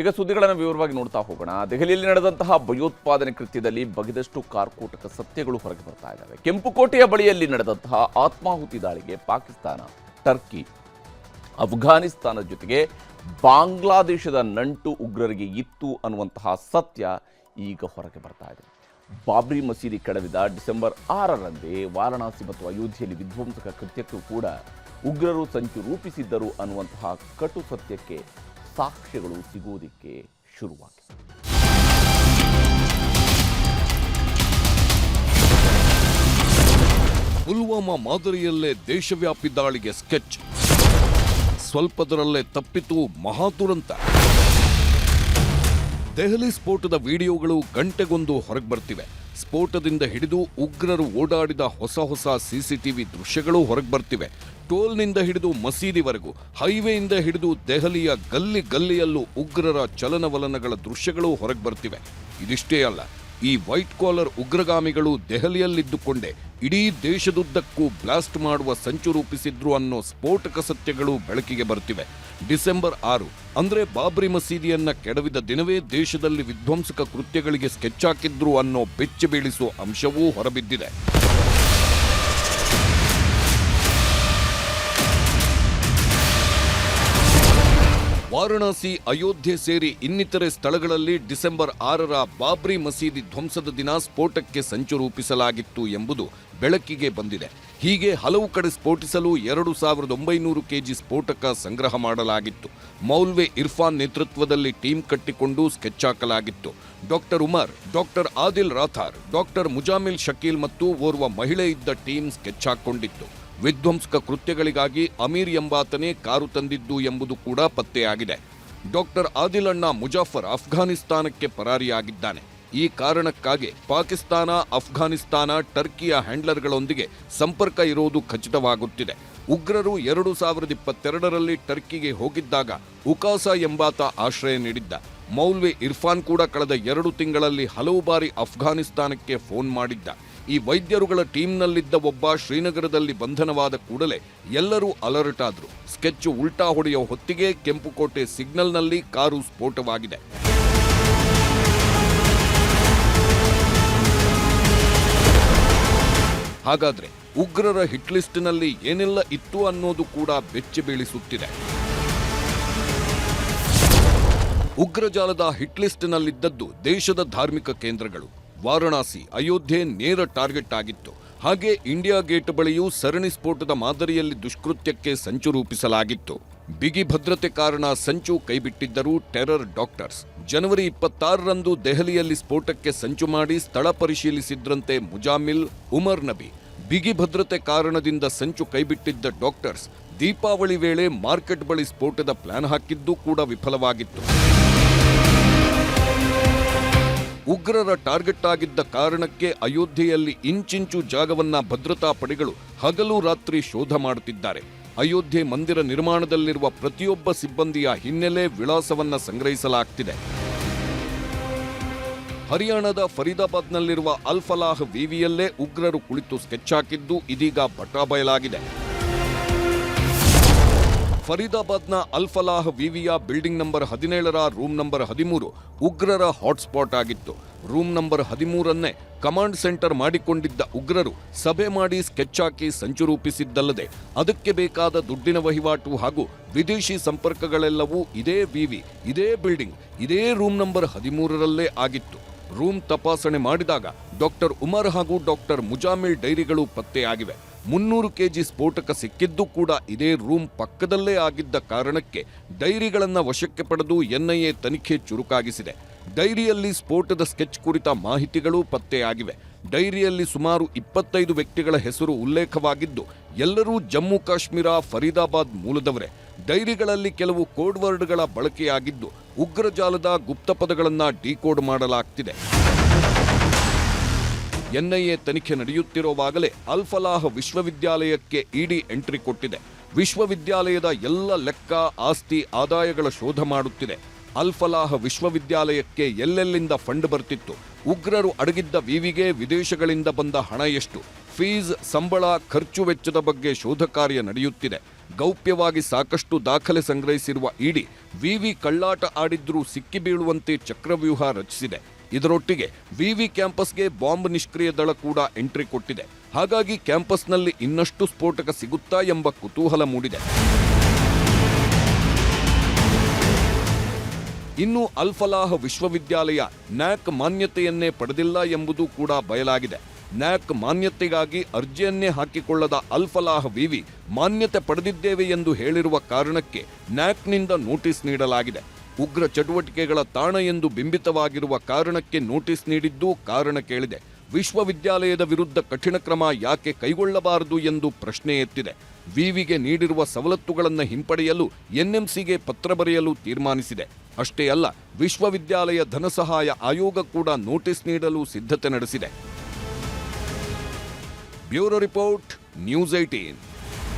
ಈಗ ಸುದ್ದಿಗಳನ್ನು ವಿವರವಾಗಿ ನೋಡ್ತಾ ಹೋಗೋಣ. ದೆಹಲಿಯಲ್ಲಿ ನಡೆದಂತಹ ಭಯೋತ್ಪಾದನೆ ಕೃತ್ಯದಲ್ಲಿ ಬಗೆದಷ್ಟು ಕಾರ್ಕೋಟಕ ಸತ್ಯಗಳು ಹೊರಗೆ ಬರ್ತಾ ಇದ್ದಾವೆ. ಕೆಂಪುಕೋಟೆಯ ಬಳಿಯಲ್ಲಿ ನಡೆದಂತಹ ಆತ್ಮಾಹುತಿ ದಾಳಿಗೆ ಪಾಕಿಸ್ತಾನ, ಟರ್ಕಿ, ಅಫ್ಘಾನಿಸ್ತಾನದ ಜೊತೆಗೆ ಬಾಂಗ್ಲಾದೇಶದ ನಂಟು ಉಗ್ರರಿಗೆ ಇತ್ತು ಅನ್ನುವಂತಹ ಸತ್ಯ ಈಗ ಹೊರಗೆ ಬರ್ತಾ ಇದೆ. ಬಾಬ್ರಿ ಮಸೀದಿ ಕಡವಿದ ಡಿಸೆಂಬರ್ ಆರರಂದೇ ವಾರಣಾಸಿ ಮತ್ತು ಅಯೋಧ್ಯೆಯಲ್ಲಿ ವಿಧ್ವಂಸಕ ಕೃತ್ಯಕ್ಕೂ ಕೂಡ ಉಗ್ರರು ಸಂಚು ರೂಪಿಸಿದ್ದರು ಅನ್ನುವಂತಹ ಕಟು ಸತ್ಯಕ್ಕೆ ಸಾಕ್ಷ್ಯಗಳು ಸಿಗುವುದಕ್ಕೆ ಶುರುವಾಗಿದೆ. ಪುಲ್ವಾಮಾ ಮಾದರಿಯಲ್ಲೇ ದೇಶವ್ಯಾಪಿ ದಾಳಿಗೆ ಸ್ಕೆಚ್. ಸ್ವಲ್ಪದರಲ್ಲೇ ತಪ್ಪಿತು ಮಹಾದುರಂತ ದೆಹಲಿ ಸ್ಫೋಟದ ವಿಡಿಯೋಗಳು ಗಂಟೆಗೊಂದು ಹೊರಗೆ ಬರ್ತಿವೆ. ಸ್ಫೋಟದಿಂದ ಹಿಡಿದು ಉಗ್ರರು ಓಡಾಡಿದ ಹೊಸ ಹೊಸ ಸಿಸಿಟಿವಿ ದೃಶ್ಯಗಳು ಹೊರಗೆ ಬರ್ತಿವೆ. ಟೋಲ್ನಿಂದ ಹಿಡಿದು ಮಸೀದಿವರೆಗೂ, ಹೈವೇಯಿಂದ ಹಿಡಿದು ದೆಹಲಿಯ ಗಲ್ಲಿ ಗಲ್ಲಿಯಲ್ಲೂ ಉಗ್ರರ ಚಲನವಲನಗಳ ದೃಶ್ಯಗಳು ಹೊರಗೆ ಬರ್ತಿವೆ. ಇದಿಷ್ಟೇ ಅಲ್ಲ, ಈ ವೈಟ್ ಕಾಲರ್ ಉಗ್ರಗಾಮಿಗಳು ದೆಹಲಿಯಲ್ಲಿದ್ದುಕೊಂಡೇ ಇಡೀ ದೇಶದುದ್ದಕ್ಕೂ ಬ್ಲಾಸ್ಟ್ ಮಾಡುವ ಸಂಚು ರೂಪಿಸಿದ್ರು ಅನ್ನೋ ಸ್ಫೋಟಕ ಸತ್ಯಗಳು ಬೆಳಕಿಗೆ ಬರ್ತಿವೆ. ಡಿಸೆಂಬರ್ ಆರು, ಅಂದ್ರೆ ಬಾಬ್ರಿ ಮಸೀದಿಯನ್ನ ಕೆಡವಿದ ದಿನವೇ ದೇಶದಲ್ಲಿ ವಿಧ್ವಂಸಕ ಕೃತ್ಯಗಳಿಗೆ ಸ್ಕೆಚ್ ಹಾಕಿದ್ರು ಅನ್ನೋ ಬೆಚ್ಚಿ ಬೀಳಿಸುವ ಅಂಶವೂ ಹೊರಬಿದ್ದಿದೆ. ವಾರಣಾಸಿ, ಅಯೋಧ್ಯೆ ಸೇರಿ ಇನ್ನಿತರೆ ಸ್ಥಳಗಳಲ್ಲಿ ಡಿಸೆಂಬರ್ ಆರರ ಬಾಬ್ರಿ ಮಸೀದಿ ಧ್ವಂಸದ ದಿನ ಸ್ಫೋಟಕ್ಕೆ ಸಂಚು ರೂಪಿಸಲಾಗಿತ್ತು ಎಂಬುದು ಬೆಳಕಿಗೆ ಬಂದಿದೆ. ಹೀಗೆ ಹಲವು ಕಡೆ ಸ್ಫೋಟಿಸಲು ಎರಡು ಸಾವಿರದ ಒಂಬೈನೂರು ಕೆಜಿ ಸ್ಫೋಟಕ ಸಂಗ್ರಹ ಮಾಡಲಾಗಿತ್ತು. ಮೌಲ್ವೆ ಇರ್ಫಾನ್ ನೇತೃತ್ವದಲ್ಲಿ ಟೀಮ್ ಕಟ್ಟಿಕೊಂಡು ಸ್ಕೆಚ್ ಹಾಕಲಾಗಿತ್ತು. Doctor Umar, doctor Adil Rather, doctor Muzammil Shakeel ಮತ್ತು ಓರ್ವ ಮಹಿಳೆ ಇದ್ದ ಟೀಮ್ ಸ್ಕೆಚ್ ಹಾಕೊಂಡಿತ್ತು. ವಿಧ್ವಂಸಕ ಕೃತ್ಯಗಳಿಗಾಗಿ ಅಮೀರ್ ಎಂಬಾತನೇ ಕಾರು ತಂದಿದ್ದು ಎಂಬುದು ಕೂಡ ಪತ್ತೆಯಾಗಿದೆ. ಡಾಕ್ಟರ್ ಆದಿಲಣ್ಣ ಮುಜಾಫರ್ ಅಫ್ಘಾನಿಸ್ತಾನಕ್ಕೆ ಪರಾರಿಯಾಗಿದ್ದಾನೆ. ಈ ಕಾರಣಕ್ಕಾಗಿ ಪಾಕಿಸ್ತಾನ, ಅಫ್ಘಾನಿಸ್ತಾನ, ಟರ್ಕಿಯ ಹ್ಯಾಂಡ್ಲರ್ಗಳೊಂದಿಗೆ ಸಂಪರ್ಕ ಇರುವುದು ಖಚಿತವಾಗುತ್ತಿದೆ. ಉಗ್ರರು ಎರಡು ಸಾವಿರದ ಇಪ್ಪತ್ತೆರಡರಲ್ಲಿ ಟರ್ಕಿಗೆ ಹೋಗಿದ್ದಾಗ ಉಕಾಸ ಎಂಬಾತ ಆಶ್ರಯ ನೀಡಿದ್ದ ಮೌಲ್ವಿ ಇರ್ಫಾನ್ ಕೂಡ ಕಳೆದ ಎರಡು ತಿಂಗಳಲ್ಲಿ ಹಲವು ಬಾರಿ ಅಫ್ಘಾನಿಸ್ತಾನಕ್ಕೆ ಫೋನ್ ಮಾಡಿದ್ದ. ಈ ವೈದ್ಯರುಗಳ ಟೀಮ್ನಲ್ಲಿದ್ದ ಒಬ್ಬ ಶ್ರೀನಗರದಲ್ಲಿ ಬಂಧನವಾದ ಕೂಡಲೇ ಎಲ್ಲರೂ ಅಲರ್ಟ್ ಆದರು. ಸ್ಕೆಚ್ ಉಲ್ಟಾ ಹೊಡೆಯುವ ಹೊತ್ತಿಗೆ ಕೆಂಪುಕೋಟೆ ಸಿಗ್ನಲ್ನಲ್ಲಿ ಕಾರು ಸ್ಫೋಟವಾಗಿದೆ. ಹಾಗಾದ್ರೆ ಉಗ್ರರ ಹಿಟ್ ಲಿಸ್ಟ್ನಲ್ಲಿ ಏನೆಲ್ಲ ಇತ್ತು ಅನ್ನೋದು ಕೂಡ ಬೆಚ್ಚಿ ಬೀಳಿಸುತ್ತಿದೆ. ಉಗ್ರಜಾಲದ ಹಿಟ್ ಲಿಸ್ಟ್ನಲ್ಲಿದ್ದದ್ದು ದೇಶದ ಧಾರ್ಮಿಕ ಕೇಂದ್ರಗಳು. ವಾರಣಾಸಿ, ಅಯೋಧ್ಯೆ ನೇರ ಟಾರ್ಗೆಟ್ ಆಗಿತ್ತು. ಹಾಗೆ ಇಂಡಿಯಾ ಗೇಟ್ ಬಳಿಯೂ ಸರಣಿ ಸ್ಫೋಟದ ಮಾದರಿಯಲ್ಲಿ ದುಷ್ಕೃತ್ಯಕ್ಕೆ ಸಂಚು ರೂಪಿಸಲಾಗಿತ್ತು. ಬಿಗಿ ಭದ್ರತೆ ಕಾರಣ ಸಂಚು ಕೈಬಿಟ್ಟಿದ್ದರು ಟೆರರ್ ಡಾಕ್ಟರ್ಸ್. ಜನವರಿ ಇಪ್ಪತ್ತಾರರಂದು ದೆಹಲಿಯಲ್ಲಿ ಸ್ಫೋಟಕ್ಕೆ ಸಂಚು ಮಾಡಿ ಸ್ಥಳ ಪರಿಶೀಲಿಸಿದ್ರಂತೆ ಮುಜಾಮಿಲ್, ಉಮರ್ ನಬಿ. ಬಿಗಿ ಭದ್ರತೆ ಕಾರಣದಿಂದ ಸಂಚು ಕೈಬಿಟ್ಟಿದ್ದ ಡಾಕ್ಟರ್ಸ್ ದೀಪಾವಳಿ ವೇಳೆ ಮಾರ್ಕೆಟ್ ಬಳಿ ಸ್ಫೋಟದ ಪ್ಲಾನ್ ಹಾಕಿದ್ದು ಕೂಡ ವಿಫಲವಾಗಿತ್ತು. ಉಗ್ರರ ಟಾರ್ಗೆಟ್ ಆಗಿದ್ದ ಕಾರಣಕ್ಕೆ ಅಯೋಧ್ಯೆಯಲ್ಲಿ ಇಂಚಿಂಚು ಜಾಗವನ್ನ ಭದ್ರತಾ ಪಡೆಗಳು ಹಗಲು ರಾತ್ರಿ ಶೋಧ ಮಾಡುತ್ತಿದ್ದಾರೆ. ಅಯೋಧ್ಯೆ ಮಂದಿರ ನಿರ್ಮಾಣದಲ್ಲಿರುವ ಪ್ರತಿಯೊಬ್ಬ ಸಿಬ್ಬಂದಿಯ ಹಿನ್ನೆಲೆ ವಿಳಾಸವನ್ನ ಸಂಗ್ರಹಿಸಲಾಗ್ತಿದೆ. ಹರಿಯಾಣದ ಫರೀದಾಬಾದ್ನಲ್ಲಿರುವ ಅಲ್ಫಲಾಹ್ ವಿವಿಯಲ್ಲೇ ಉಗ್ರರು ಕುಳಿತು ಸ್ಕೆಚ್ ಹಾಕಿದ್ದು ಇದೀಗ ಬಟಾಬಯಲಾಗಿದೆ ಫರೀದಾಬಾದ್ನ ಅಲ್ಫಲಾಹ್ ವಿವಿಯ ಬಿಲ್ಡಿಂಗ್ ನಂಬರ್ ಹದಿನೇಳರ ರೂಮ್ ನಂಬರ್ ಹದಿಮೂರು ಉಗ್ರರ ಹಾಟ್ಸ್ಪಾಟ್ ಆಗಿತ್ತು. ರೂಮ್ ನಂಬರ್ ಹದಿಮೂರನ್ನೇ ಕಮಾಂಡ್ ಸೆಂಟರ್ ಮಾಡಿಕೊಂಡಿದ್ದ ಉಗ್ರರು ಸಭೆ ಮಾಡಿ ಸ್ಕೆಚ್ ಹಾಕಿ ಸಂಚು ರೂಪಿಸಿದ್ದಲ್ಲದೆ ಅದಕ್ಕೆ ಬೇಕಾದ ದುಡ್ಡಿನ ವಹಿವಾಟು ಹಾಗೂ ವಿದೇಶಿ ಸಂಪರ್ಕಗಳೆಲ್ಲವೂ ಇದೇ ವಿವಿ, ಇದೇ ಬಿಲ್ಡಿಂಗ್, ಇದೇ ರೂಮ್ ನಂಬರ್ ಹದಿಮೂರರಲ್ಲೇ ಆಗಿತ್ತು. ರೂಮ್ ತಪಾಸಣೆ ಮಾಡಿದಾಗ ಡಾಕ್ಟರ್ ಉಮರ್ ಹಾಗೂ ಡಾಕ್ಟರ್ ಮುಜಾಮಿಲ್ ಡೈರಿಗಳು ಪತ್ತೆಯಾಗಿವೆ. ಮುನ್ನೂರು ಕೆಜಿ ಸ್ಫೋಟಕ ಸಿಕ್ಕಿದ್ದು ಕೂಡ ಇದೇ ರೂಮ್ ಪಕ್ಕದಲ್ಲೇ ಆಗಿದ್ದ ಕಾರಣಕ್ಕೆ ಡೈರಿಗಳನ್ನು ವಶಕ್ಕೆ ಪಡೆದು ಎನ್ಐಎ ತನಿಖೆ ಚುರುಕಾಗಿಸಿದೆ. ಡೈರಿಯಲ್ಲಿ ಸ್ಫೋಟದ ಸ್ಕೆಚ್ ಕುರಿತ ಮಾಹಿತಿಗಳು ಪತ್ತೆಯಾಗಿವೆ. ಡೈರಿಯಲ್ಲಿ ಸುಮಾರು ಇಪ್ಪತ್ತೈದು ವ್ಯಕ್ತಿಗಳ ಹೆಸರು ಉಲ್ಲೇಖವಾಗಿದ್ದು, ಎಲ್ಲರೂ ಜಮ್ಮು ಕಾಶ್ಮೀರ, ಫರೀದಾಬಾದ್ ಮೂಲದವರೇ. ಡೈರಿಗಳಲ್ಲಿ ಕೆಲವು ಕೋಡ್ವರ್ಡ್ಗಳ ಬಳಕೆಯಾಗಿದ್ದು ಉಗ್ರಜಾಲದ ಗುಪ್ತಪದಗಳನ್ನು ಡಿಕೋಡ್ ಮಾಡಲಾಗ್ತಿದೆ. ಎನ್ಐಎ ತನಿಖೆ ನಡೆಯುತ್ತಿರುವಾಗಲೇ ಅಲ್ಫಲಾಹ್ ವಿಶ್ವವಿದ್ಯಾಲಯಕ್ಕೆ ಇಡಿ ಎಂಟ್ರಿ ಕೊಟ್ಟಿದೆ. ವಿಶ್ವವಿದ್ಯಾಲಯದ ಎಲ್ಲ ಲೆಕ್ಕ, ಆಸ್ತಿ, ಆದಾಯಗಳ ಶೋಧ ಮಾಡುತ್ತಿದೆ. ಅಲ್ಫಲಾಹ್ ವಿಶ್ವವಿದ್ಯಾಲಯಕ್ಕೆ ಎಲ್ಲೆಲ್ಲಿಂದ ಫಂಡ್ ಬರ್ತಿತ್ತು? ಉಗ್ರರು ಅಡಗಿದ್ದ ವಿವಿಗೆ ವಿದೇಶಗಳಿಂದ ಬಂದ ಹಣ ಎಷ್ಟು? ಫೀಸ್, ಸಂಬಳ, ಖರ್ಚು ವೆಚ್ಚದ ಬಗ್ಗೆ ಶೋಧ ಕಾರ್ಯ ನಡೆಯುತ್ತಿದೆ. ಗೌಪ್ಯವಾಗಿ ಸಾಕಷ್ಟು ದಾಖಲೆ ಸಂಗ್ರಹಿಸಿರುವ ಇಡಿ ವಿವಿ ಕಳ್ಳಾಟ ಆಡಿದ್ರೂ ಸಿಕ್ಕಿಬೀಳುವಂತೆ ಚಕ್ರವ್ಯೂಹ ರಚಿಸಿದೆ. ಇದರೊಟ್ಟಿಗೆ ವಿವಿ ಕ್ಯಾಂಪಸ್ಗೆ ಬಾಂಬ್ ನಿಷ್ಕ್ರಿಯ ದಳ ಕೂಡ ಎಂಟ್ರಿ ಕೊಟ್ಟಿದೆ. ಹಾಗಾಗಿ ಕ್ಯಾಂಪಸ್ನಲ್ಲಿ ಇನ್ನಷ್ಟು ಸ್ಫೋಟಕ ಸಿಗುತ್ತಾ ಎಂಬ ಕುತೂಹಲ ಮೂಡಿದೆ. ಇನ್ನು ಅಲ್ಫಲಾಹ್ ವಿಶ್ವವಿದ್ಯಾಲಯ ನ್ಯಾಕ್ ಮಾನ್ಯತೆಯನ್ನೇ ಪಡೆದಿಲ್ಲ ಎಂಬುದು ಕೂಡ ಬಯಲಾಗಿದೆ. ನ್ಯಾಕ್ ಮಾನ್ಯತೆಗಾಗಿ ಅರ್ಜಿಯನ್ನೇ ಹಾಕಿಕೊಳ್ಳದ ಅಲ್ಫಲಾಹ್ ವಿವಿ ಮಾನ್ಯತೆ ಪಡೆದಿದ್ದೇವೆ ಎಂದು ಹೇಳಿರುವ ಕಾರಣಕ್ಕೆ ನ್ಯಾಕ್ನಿಂದ ನೋಟಿಸ್ ನೀಡಲಾಗಿದೆ. ಉಗ್ರ ಚಟುವಟಿಕೆಗಳ ತಾಣ ಎಂದು ಬಿಂಬಿತವಾಗಿರುವ ಕಾರಣಕ್ಕೆ ನೋಟಿಸ್ ನೀಡಿದ್ದು ಕಾರಣ ಕೇಳಿದೆ. ವಿಶ್ವವಿದ್ಯಾಲಯದ ವಿರುದ್ಧ ಕಠಿಣ ಕ್ರಮ ಯಾಕೆ ಕೈಗೊಳ್ಳಬಾರದು ಎಂದು ಪ್ರಶ್ನೆ ಎತ್ತಿದೆ. ವಿವಿಗೆ ನೀಡಿರುವ ಸವಲತ್ತುಗಳನ್ನು ಹಿಂಪಡೆಯಲು ಎನ್ಎಂಸಿಗೆ ಪತ್ರ ಬರೆಯಲು ತೀರ್ಮಾನಿಸಿದೆ. ಅಷ್ಟೇ ಅಲ್ಲ, ವಿಶ್ವವಿದ್ಯಾಲಯ ಧನಸಹಾಯ ಆಯೋಗ ಕೂಡ ನೋಟಿಸ್ ನೀಡಲು ಸಿದ್ಧತೆ ನಡೆಸಿದೆ. Bureau report, news eighteen